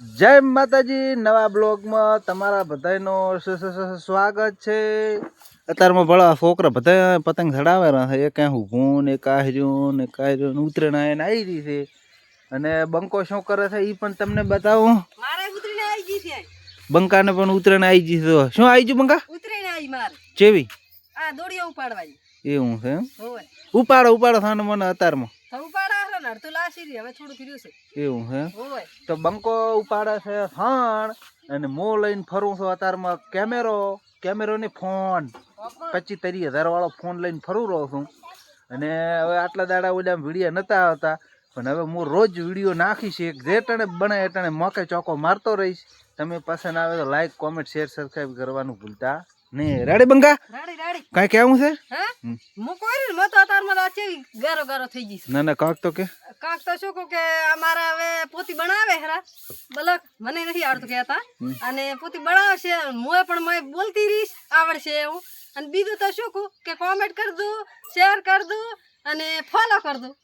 જય માતાજી નવા બ્લોગમાં તમારા બધાનો સ્વાગત છે. અત્યારમાં ભલા છોકરા બધા પતંગ ચડાવે છે. એ ક્યાં ઊભું ને કાહર્યું ને કાહર્યું ઉતરેણ આવીને આવી રહી છે. અને બંકો શું કરે છે એ પણ તમને બતાવું. ગઈ બંકાને પણ ઉતરેણ આવી ગઈ છે. શું આવી ગયું બંકા? ઉતરીને આવી મારે. ચેવી આ દોડીઓ ઉપાડવાની. એવું છે ઉપાડો ઉપાડો થાને મને અત્યારમાં. અડધું લાસી રહી હવે થોડું કર્યું છે. એવું હે? તો બંકો ઉપાડે છે હણ અને મો લઈને ફરું છું અત્યારમાં કેમેરો કેમેરો ને ફોન. પચીસ ત્રીસ હજાર વાળો ફોન લઈને ફરું રહું છું. અને હવે આટલા દાડા ઓલા વીડિયો નતા આવતા પણ હવે હું રોજ વીડિયો નાખીશ એક જે ટણે બને એ ટણે મોકે ચોકો મારતો રહીશ. તમે પસંદ આવે તો લાઈક કોમેન્ટ શેર સબસ્ક્રાઈબ કરવાનું ભૂલતા નહીં રેડી બંગા? રાડી રાડી. કાંઈ કેવું છે? હા? મુ કોઈ ને મતો અતારમાં તો આ ચેવી ગારો ગારો થઈ ગઈ ના ના કાક તો કે. કાક તો શું કે અમારા હવે પોતી બનાવે હરા બલક મને નથી આવડતું કહેતા. અને પોતી બનાવશે મુએ પણ મય બોલતી રહીશ આવડશે એવું. અને બીજું તો શું કે કોમેન્ટ કરજો શેર કરજો અને ફોલો કર દઉં